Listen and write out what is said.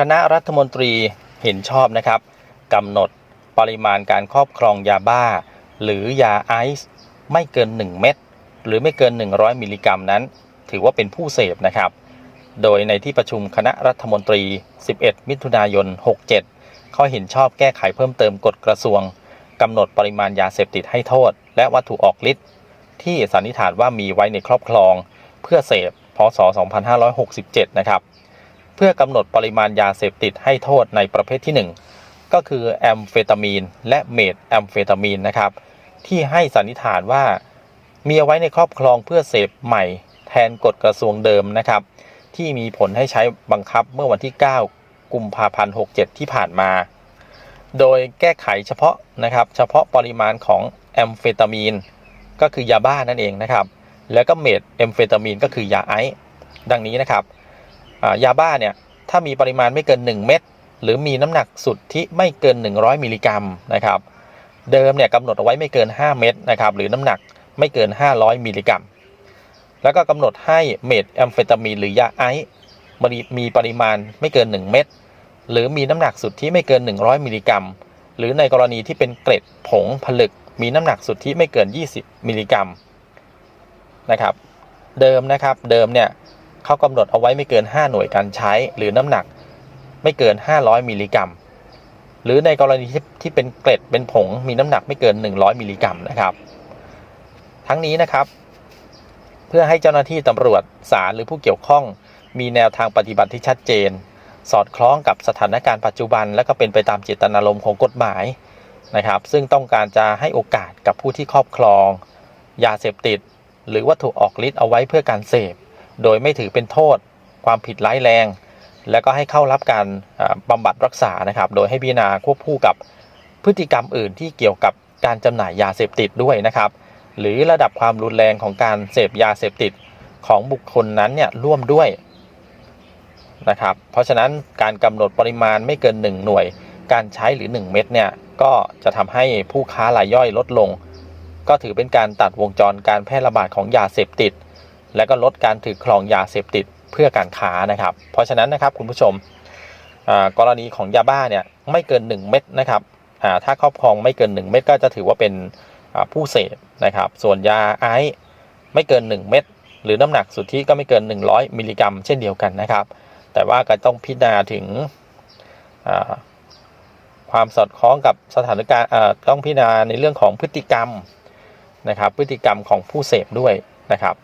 คณะรัฐมนตรีเห็นชอบนะครับกำหนดปริมาณการครอบครองยาบ้า หรือยาไอซ์ไม่เกิน 1 เม็ดหรือไม่เกิน 100 มิลลิกรัมนั้น ถือว่าเป็นผู้เสพนะครับ โดยในที่ประชุมคณะรัฐมนตรี 11 มิถุนายน 67 เขาเห็นชอบแก้ไขเพิ่มเติมกฎกระทรวงกำหนดปริมาณยาเสพติดให้โทษ และวัตถุออกฤทธิ์ที่สันนิษฐานว่ามีไว้ในครอบครอง เพื่อเสพ พศ 2567 นะครับ เพื่อกำหนดปริมาณยาเสพติดให้โทษในประเภทที่ 1 ก็คือแอมเฟตามีน และเมทแอมเฟตามีนนะครับที่ให้สันนิษฐานว่า มีเอาไว้ในครอบครองเพื่อเสพใหม่ แทนกฎกระทรวงเดิมนะครับ ที่มีผลให้ใช้บังคับเมื่อวันที่ 9 กุมภาพันธ์ 67 ที่ผ่านมา โดยแก้ไขเฉพาะนะครับเฉพาะปริมาณของแอมเฟตามีนก็คือยาบ้านั่นเองนะครับ แล้วก็เมทแอมเฟตามีนก็คือยาไอซ์ดังนี้นะครับ ยาบ้าเนี่ยถ้ามีปริมาณไม่เกิน 1 เม็ดหรือมีน้ำหนักสุดที่ไม่เกิน 100 มิลลิกรัมนะครับเดิมเนี่ยกำหนดเอาไว้ไม่เกิน 5 เม็ดนะครับหรือน้ำหนักไม่เกิน 500 มิลลิกรัม แล้วก็กำหนดให้เมทแอมเฟตามีนหรือยาไอซ์มีมีปริมาณไม่เกิน 1 เม็ดหรือมีน้ำหนักสุดที่ไม่เกิน 100 มิลลิกรัม หรือในกรณีที่เป็นเกล็ดผงผลึก มีน้ำหนักสุดที่ไม่เกิน 20 มิลลิกรัมนะครับเดิมนะครับเดิมเนี่ย เขากำหนดเอาไว้ไม่เกิน 5 หน่วยการใช้ หรือน้ำหนักไม่เกิน 500 มิลลิกรัม หรือในกรณีที่ที่เป็นเกล็ดเป็นผงมีน้ำหนักไม่เกิน 100 มิลลิกรัมนะครับ ทั้งนี้นะครับ เพื่อให้เจ้าหน้าที่ตำรวจศาลหรือผู้เกี่ยวข้อง มีแนวทางปฏิบัติที่ชัดเจน สอดคล้องกับสถานการณ์ปัจจุบัน และก็เป็นไปตามเจตนารมณ์ของกฎหมายนะครับ ซึ่งต้องการจะให้โอกาสกับผู้ที่ครอบครอง ยาเสพติด หรือวัตถุออกฤทธิ์เอาไว้เพื่อการเสพ โดยไม่ถือเป็นโทษ ความผิดร้ายแรง และก็ให้เข้ารับการอ่าบำบัดรักษานะครับ โดยให้พิจารณาควบคู่กับพฤติกรรมอื่นที่เกี่ยวกับการจำหน่ายยาเสพติดด้วยนะครับ หรือระดับความรุนแรงของการเสพยาเสพติดของบุคคลนั้นเนี่ยร่วมด้วยนะครับ เพราะฉะนั้นการกำหนดปริมาณไม่เกิน 1 หน่วย การใช้หรือ 1 เม็ดเนี่ยก็จะทำให้ผู้ค้ารายย่อยลดลง ก็ถือเป็นการตัดวงจรการแพร่ระบาดของยาเสพติด และก็ลดการถือครองยาเสพติดเพื่อการค้านะครับ เพราะฉะนั้นนะครับคุณผู้ชมกรณีของยาบ้าเนี่ยไม่เกิน 1 เม็ดนะครับถ้าครอบครองไม่เกิน 1 เม็ดก็จะถือว่าเป็นผู้เสพนะครับ ส่วนยาไอซ์ไม่เกิน 1 เม็ดหรือน้ำหนักสุทธิก็ไม่เกิน 100 มิลลิกรัม เช่นเดียวกันนะครับ แต่ว่าก็ต้องพิจารณาถึงความสอดคล้องกับสถานการณ์ต้องพิจารณาในเรื่องของพฤติกรรมนะครับ พฤติกรรมของผู้เสพด้วยนะครับ